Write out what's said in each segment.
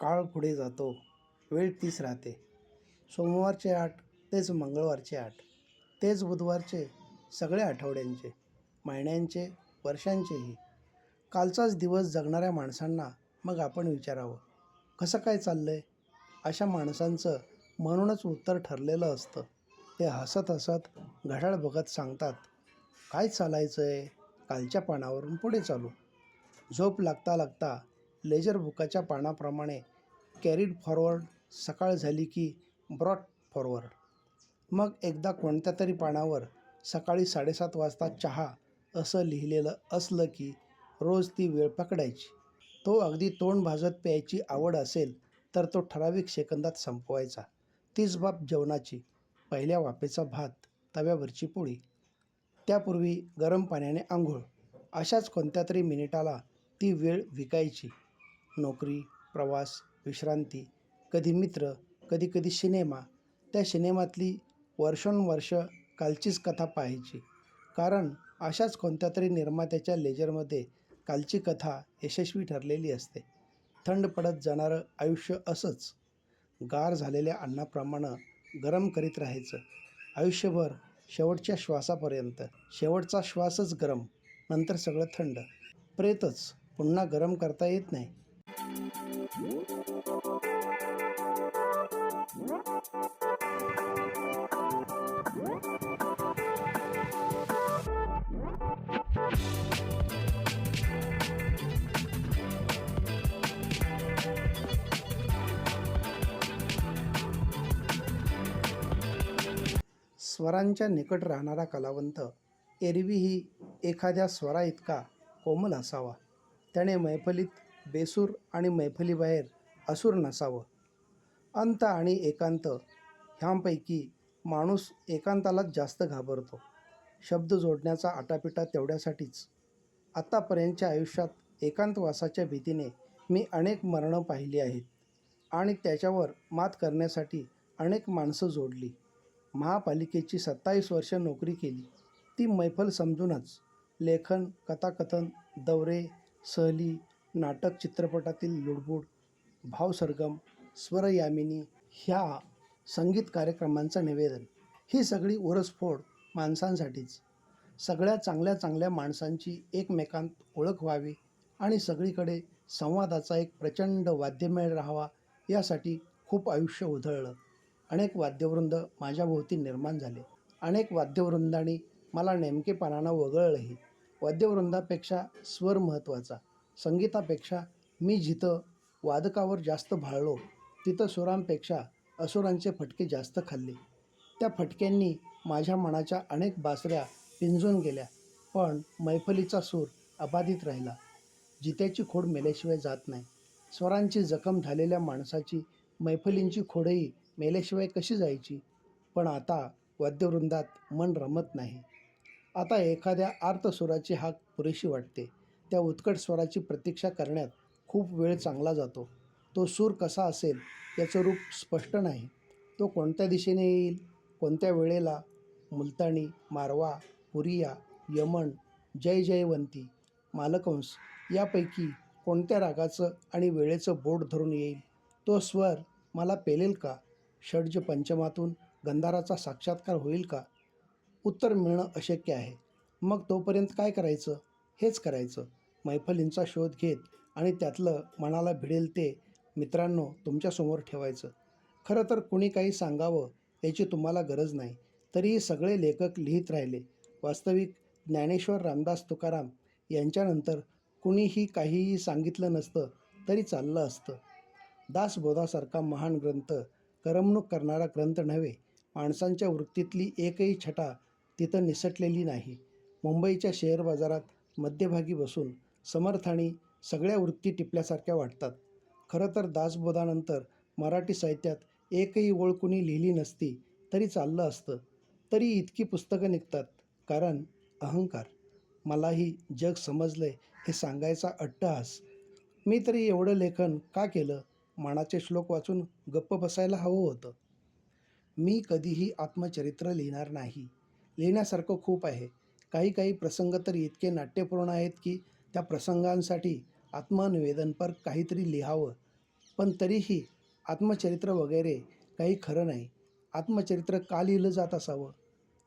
काळ पुढे जातो. वेळ तीच राहते. सोमवारचे आठ तेच मंगळवारचे आठ तेच बुधवारचे सगळ्या आठवड्यांचे महिन्यांचे वर्षांचेही. कालचाच दिवस जगणाऱ्या माणसांना मग आपण विचारावं कसं काय चाललं आहे अशा माणसांचं म्हणूनच उत्तर ठरलेलं असतं. ते हसत हसत घड्याळ बघत सांगतात काय चालायचं आहे कालच्या पानावरून पुढे चालू. झोप लागता लागता लेजर बुकाच्या पानाप्रमाणे कॅरीड फॉरवर्ड सकाळ झाली की ब्रॉड फॉरवर्ड मग एकदा कोणत्या तरी पानावर सकाळी साडेसात वाजता चहा असं लिहिलेलं असलं की रोज ती वेळ पकडायची. तो अगदी तोंड भाजत प्यायची आवड असेल तर तो ठराविक सेकंदात संपवायचा. तीच बाब जेवणाची. पहिल्या वाफेचा भात तव्यावरची पोळी. त्यापूर्वी गरम पाण्याने आंघोळ. अशाच कोणत्या तरी मिनिटाला ती वेळ विकायची. नोकरी प्रवास विश्रांती कधी मित्र कधी कधी सिनेमा त्या सिनेमातली वर्षोनवर्ष कालचीच कथा पाहायची. कारण अशाच कोणत्या तरी निर्मात्याच्या लेजरमध्ये कालची कथा यशस्वी ठरलेली असते. थंड पडत जाणारं आयुष्य असंच. गार झालेल्या अन्नाप्रमाणे गरम करीत राहायचं. आयुष्यभर शेवटच्या श्वासापर्यंत शेवटचा श्वासच गरम नंतर सगळं थंड. प्रेतच पुन्हा गरम करता येत नाही. स्वरांच्या निकट राहणारा कलावंत एरवीही एखाद्या स्वरा इतका कोमल असावा. त्याने मैफलीत बेसूर आणि मैफलीबाहेर असूर नसावं. अंत आणि एकांत ह्यांपैकी माणूस एकांतालाच जास्त घाबरतो. शब्द जोडण्याचा आटापिटा तेवढ्यासाठीच. आत्तापर्यंतच्या आयुष्यात एकांतवासाच्या भीतीने मी अनेक मरणं पाहिली आहेत आणि त्याच्यावर मात करण्यासाठी अनेक माणसं जोडली. महापालिकेची सत्तावीस वर्ष नोकरी केली. ती मैफल समजूनच लेखन कथाकथन दौरे सहली नाटक चित्रपटातील लुडबुड भावसरगम स्वरयामिनी ह्या संगीत कार्यक्रमांचं निवेदन. ही सगळी उरसफोड माणसांसाठीच. सगळ्या चांगल्या चांगल्या माणसांची एकमेकांत ओळख व्हावी आणि सगळीकडे संवादाचा एक प्रचंड वाद्यमेळ राहावा यासाठी खूप आयुष्य उधळलं. अनेक वाद्यवृंद माझ्याभोवती निर्माण झाले. अनेक वाद्यवृंदांनी मला नेमकेपणानं वगळलंही. वाद्यवृंदापेक्षा स्वर महत्त्वाचा. संगीतापेक्षा मी जिथं वादकावर जास्त भाळलो तिथं सुरांपेक्षा असुरांचे फटके जास्त खाल्ले. त्या फटक्यांनी माझ्या मनाच्या अनेक बासऱ्या पिंजून गेल्या पण मैफलीचा सूर अबाधित राहिला. जित्याची खोड मेल्याशिवाय जात नाही. स्वरांची जखम झालेल्या माणसाची मैफलींची खोडही मेल्याशिवाय कशी जायची? पण आता वाद्यवृंदात मन रमत नाही. आता एखाद्या आर्तस्वराची हाक पुरेशी वाटते. त्या उत्कट स्वराची प्रतीक्षा करण्यात खूप वेळ चांगला जातो. तो सूर कसा असेल याचं रूप स्पष्ट नाही. तो कोणत्या दिशेने येईल? कोणत्या वेळेला? मुलतानी मारवा पुरिया यमन जय जयवंती मालकंस यापैकी कोणत्या रागाचं आणि वेळेचं बोट धरून येईल? तो स्वर मला पेलेल का? षड्ज पंचमातून गंधाराचा साक्षात्कार होईल का? उत्तर मिळणं अशक्य आहे. मग तोपर्यंत काय करायचं? हेच करायचं. मैफलींचा शोध घेत आणि त्यातलं मनाला भिडेल ते मित्रांनो तुमच्यासमोर ठेवायचं. खरं तर कुणी काही सांगावं याची तुम्हाला गरज नाही. तरीही सगळे लेखक लिहित राहिले. वास्तविक ज्ञानेश्वर रामदास तुकाराम यांच्यानंतर कुणीही काहीही सांगितलं नसतं तरी चाललं असतं. दासबोधासारखा महान ग्रंथ करमणूक करणारा ग्रंथ नव्हे माणसांच्या वृत्तीतली एकही छटा तिथं निसटलेली नाही. मुंबईच्या शेअर बाजारात मध्यभागी बसून समर्थानी सगळ्या वृत्ती टिपल्यासारख्या वाटतात. खरं तर दासबोधानंतर मराठी साहित्यात एकही ओळ कुणी लिहिली नसती तरी चाललं असतं. तरी इतकी पुस्तकं निघतात कारण अहंकार. मलाही जग समजलं हे सांगायचा अट्टहास. मी तरी एवढं लेखन का केलं? मनाचे श्लोक वाचून गप्प बसायला हवं होतं. मी कधीही आत्मचरित्र लिहिणार नाही. लिहिण्यासारखं खूप आहे. काही काही प्रसंग तर इतके नाट्यपूर्ण आहेत की त्या प्रसंगांसाठी आत्मनिवेदनपर काहीतरी लिहावं. पण तरीही आत्मचरित्र वगैरे काही खरं नाही. आत्मचरित्र का लिहिलं जात असावं?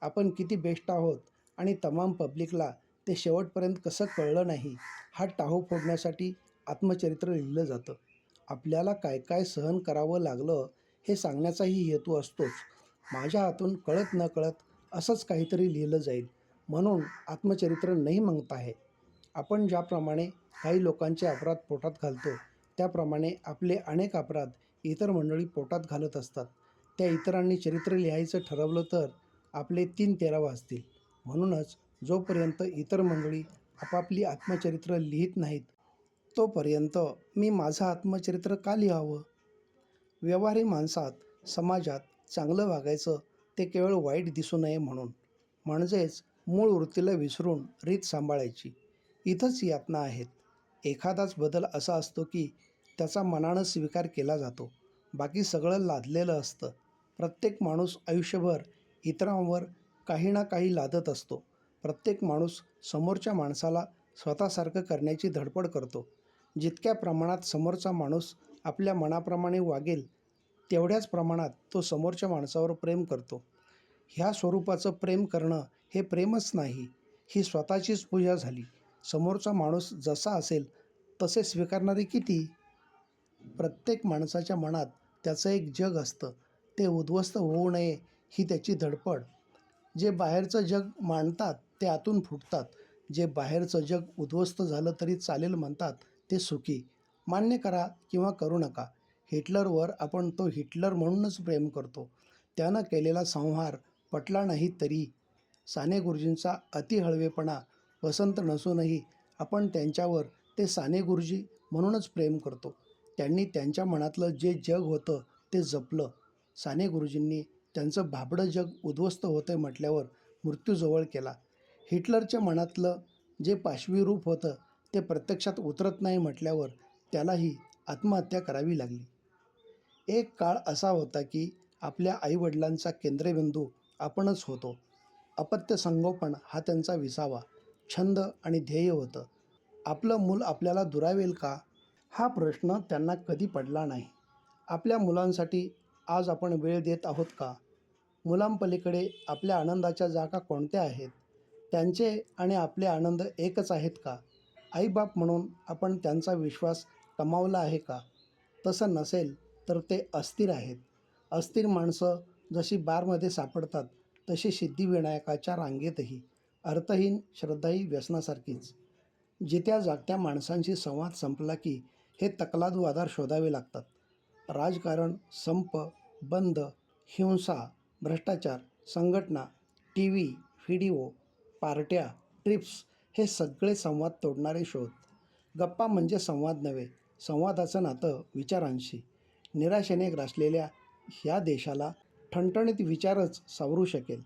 आपण किती बेस्ट आहोत आणि तमाम पब्लिकला ते शेवटपर्यंत कसं कळलं नाही हा टाहू फोडण्यासाठी आत्मचरित्र लिहिलं जातं. आपल्याला काय काय सहन करावं लागलं हे सांगण्याचाही हेतू असतोच. माझ्या हातून कळत न कळत असंच काहीतरी लिहिलं जाईल म्हणून आत्मचरित्र नाही म्हणत आहे. आपण ज्याप्रमाणे काही लोकांचे अपराध पोटात घालतो त्याप्रमाणे आपले अनेक अपराध इतर मंडळी पोटात घालत असतात. त्या इतरांनी चरित्र लिहायचं ठरवलं तर आपले तीन तेरा वाजतील. म्हणूनच जोपर्यंत इतर मंडळी आपापली आत्मचरित्र लिहित नाहीत तोपर्यंत मी माझं आत्मचरित्र का लिहावं? व्यवहारी माणसात समाजात चांगलं वागायचं ते केवळ वाईट दिसू नये म्हणून. म्हणजेच मूळ वृत्तीला विसरून रीत सांभाळायची. इथंच यातना आहेत. एखादाच बदल असा असतो की त्याचा मनानं स्वीकार केला जातो. बाकी सगळं लादलेलं असतं. प्रत्येक माणूस आयुष्यभर इतरांवर काही ना काही लादत असतो. प्रत्येक माणूस समोरच्या माणसाला स्वतःसारखं करण्याची धडपड करतो. जितक्या प्रमाणात समोरचा माणूस आपल्या मनाप्रमाणे वागेल तेवढ्याच प्रमाणात तो समोरच्या माणसावर प्रेम करतो. ह्या स्वरूपाचं प्रेम करणं हे प्रेमच नाही ही स्वतःचीच पूजा झाली. समोरचा माणूस जसा असेल तसे स्वीकारणारे किती? प्रत्येक माणसाच्या मनात त्याचं एक जग असतं. ते उद्ध्वस्त होऊ नये ही त्याची धडपड. जे बाहेरचं जग मांडतात ते आतून फुटतात. जे बाहेरचं जग उद्ध्वस्त झालं तरी चालेल म्हणतात ते सुखी. मान्य करा किंवा करू नका. हिटलरवर आपण तो हिटलर म्हणूनच प्रेम करतो. त्यानं केलेला संहार पटला नाही तरी. साने गुरुजींचा अतिहळवेपणा वसंत नसूनही आपण त्यांच्यावर ते साने गुरुजी म्हणूनच प्रेम करतो. त्यांनी त्यांच्या मनातलं जे जग होतं ते जपलं. साने गुरुजींनी त्यांचं भाबडं जग उद्ध्वस्त होतं म्हटल्यावर मृत्यूजवळ केला. हिटलरच्या मनातलं जे पाशवी रूप होतं ते प्रत्यक्षात उतरत नाही म्हटल्यावर त्यालाही आत्महत्या करावी लागली. एक काळ असा होता की आपल्या आईवडिलांचा केंद्रबिंदू आपणच होतो. अपत्य संगोपन हा त्यांचा विसावा छंद आणि ध्येय होतं. आपलं मूल आपल्याला दुरावेल का? हा प्रश्न त्यांना कधी पडला नाही. आपल्या मुलांसाठी आज आपण वेळ देत आहोत का? मुलांपलीकडे आपल्या आनंदाच्या जागा कोणत्या आहेत? त्यांचे आणि आपले आनंद एकच आहेत का? आईबाप म्हणून आपण त्यांचा विश्वास कमावला आहे का? तसं नसेल तर ते अस्थिर आहेत. अस्थिर माणसं जशी बारमध्ये सापडतात तशी सिद्धिविनायकाच्या रांगेतही. अर्थहीन श्रद्धाही व्यसनासारखीच. जित्या जागत्या माणसांशी संवाद संपला की हे तकलादू आधार शोधावे लागतात. राजकारण संप बंद हिंसा भ्रष्टाचार संघटना टी व्ही व्हिडिओ पार्ट्या ट्रिप्स हे सगळे संवाद तोडणारे शोध. गप्पा म्हणजे संवाद नव्हे संवादाचं नातं विचारांशी. निराशेने ग्रासलेल्या ह्या देशाला ठणठणीत विचारच सावरू शकेल.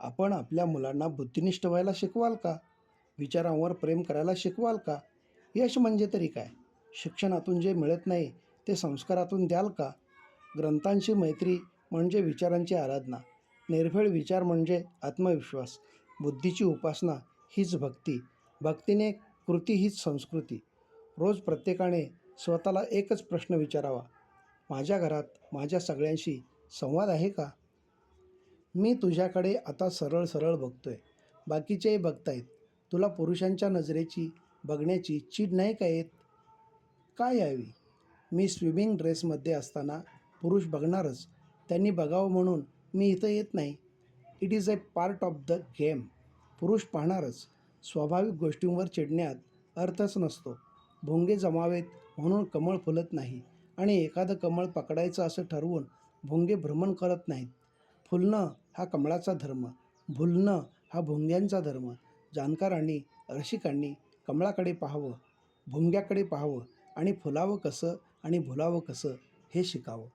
आपण आपल्या मुलांना बुद्धिनिष्ठ व्हायला शिकवाल का? विचारांवर प्रेम करायला शिकवाल का? यश म्हणजे तरी काय? शिक्षणातून जे मिळत नाही ते संस्कारातून द्याल का? ग्रंथांची मैत्री म्हणजे विचारांची आराधना. निर्भेळ विचार म्हणजे आत्मविश्वास. बुद्धीची उपासना हीच भक्ती. भक्तीने कृती हीच संस्कृती. रोज प्रत्येकाने स्वतःला एकच प्रश्न विचारावा. माझ्या घरात माझ्या सगळ्यांशी संवाद आहे का? मी तुझ्याकडे आता सरळ सरळ बघतोय. बाकीचेही बघतायत तुला पुरुषांच्या नजरेची बघण्याची चीड नाही का येत? काय यावी? मी स्विमिंग ड्रेसमध्ये असताना पुरुष बघणारच. त्यांनी बघावं म्हणून मी इथं येत नाही. It is a part of the game. पुरुष पाहणारच. स्वाभाविक गोष्टींवर चिडण्यात अर्थच नसतो. भोंगे जमावेत म्हणून कमळ फुलत नाही आणि एखादं कमळ पकडायचं असं ठरवून भोंगे भ्रमण करत नाहीत. फुलणं हा कमळाचा धर्म भुलणं हा भोंग्यांचा धर्म. जाणकारांनी रसिकांनी कमळाकडे पाहावं भोंग्याकडे पाहावं आणि फुलावं कसं आणि भुलावं कसं हे शिकावं.